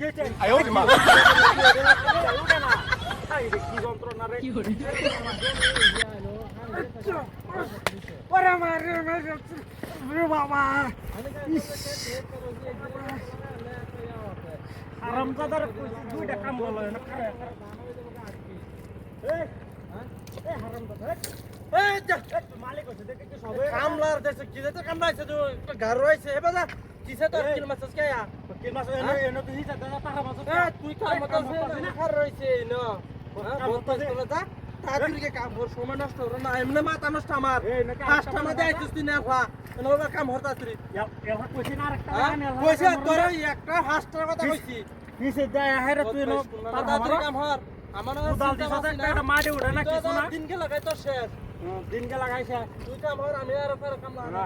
গেছে আয় ওরে মা উঠে না এই রে, কি যন্ত্রণা রে ওরে আমার রে রে বাবা হারামজাদার কইছি দুইটা কাম বলো না খারে এই এই হারামজাদা এই যা মালিক হইছে দেখে কি সবে কামলার দেশে কি যেতে কামলাইছে তো একটা ঘর রয়েছে এবার কিসে তোর। কিল কে মাছ এনে এনে তুই হিসাব দাদা টাকা মাছ এ তুই কাম মত না। যা। কাম কর সময় নষ্ট এমনি মাথা নষ্ট আমার পাঁচটা মধ্যে আইছিস তুই না খা এবার কাম হর কইছি না আরেকটা কইছে তোর একটা হাঁসটার কথা কইছি নিচে যায় হেরে তুই নো তাড়াতাড়ি কাম হর আমার উদাল দিছ একটা একটা মাটি উঠে না কিছু না। দিনকে লাগাই শেষ। দিনকে লাগাইছে। তুই কাম হর আমি আর কাম না।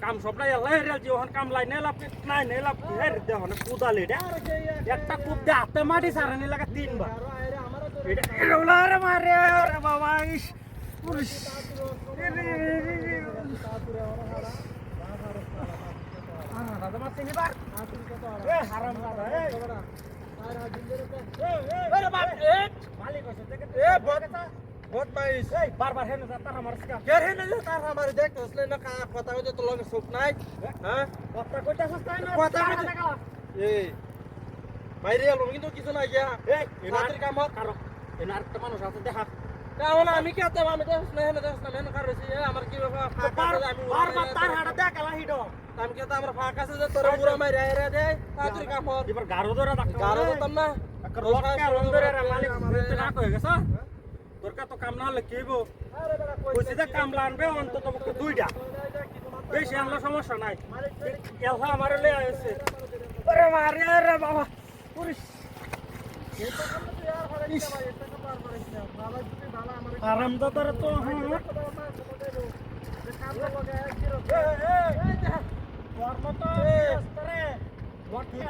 লাগাই কাম সবটা এলা হেরে জীবন কাম লাই নেলা নাই নেলা হেরে দেহ না কুদালি রে একটা কুপ দে হাতে মাটি সারানি লাগা তিনবার এটা এরোলা রে মারে রে বাবা ইস পুরুষ দাদা মাছ নিবার এ হারাম দাদা এ এ বাপ এ মালিক মাইস এই বারবার হেনে যা তার সিকা কে না তার দেখ না কা কথা হইতে তো লগে সুখ নাই হ্যাঁ কথা কইতাছস তাই না কথা কইতে- এই বাইরে এলো কিন্তু কিছু নাই গিয়া এই কাম কারও মানুষ আছে দেখা তাহলে আমি কে আমি দেখ না হেনে দেখ না কার আমার কি ব্যাপার আমি বারবার তার হাড়া দেখ হিডো আমি কে আমার ফাঁকা আছে যে তোর উড়া মাই রে রে দে তাড়াতাড়ি কাম এবার গারো ধরে গারো দিতাম না মালিক না কই গেছ কা তো কাম না হলে কেইবো কইছি যে কামলা আনবে অন্তত পক্ষে দুইটা। বেশি আনলে সমস্যা নাই। এলহা আমার লয়ে আছে ওরে মারে রে বাবা। পুরিস আরাম তো হ্যাঁ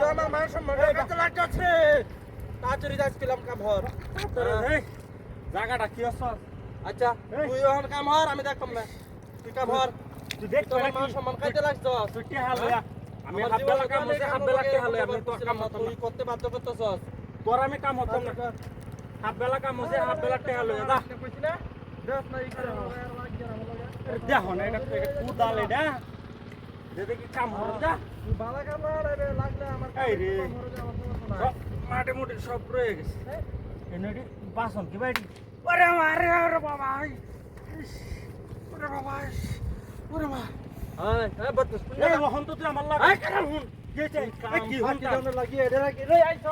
তো আমার সম্মান লাগছে তাড়াতাড়ি যাচ্ছিলাম কাম হর জায়গাটা কি আছে? আচ্ছা। তুই এখন কাম হর আমি দেখতাম না। তুই কাম হর তুই দেখ তোর মান সম্মান কাজে লাগছ ছুটি হালে আমি হাফ বেলা কাম হচ্ছে হাফ বেলা কে হালে আমি তো কাম হতাম না। তুই করতে বাধ্য করতেছস। তোর আমি কাম হতাম না। হাফ বেলা কাম হচ্ছে হাফ বেলা কে হালে দা কইছি না? দেখ না ই করে দেখো না এটা কুদাল এটা যদি কি কাম হর যা। তুই বালা কাম না রে লাগলে আমার এই রে। মাটি মুটি সব রয়ে গেছে। এনে বাসন কি বাইটি ওরে মারে ওরে বাবা ওরে বাবা ওরে মা হ্যাঁ হ্যাঁ বদমাস এই বহন তো তুই আমার লাগে এই কারণ হুন গেছে কি হন লাগিয়ে রাখি রে আইছ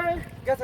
এই গেছে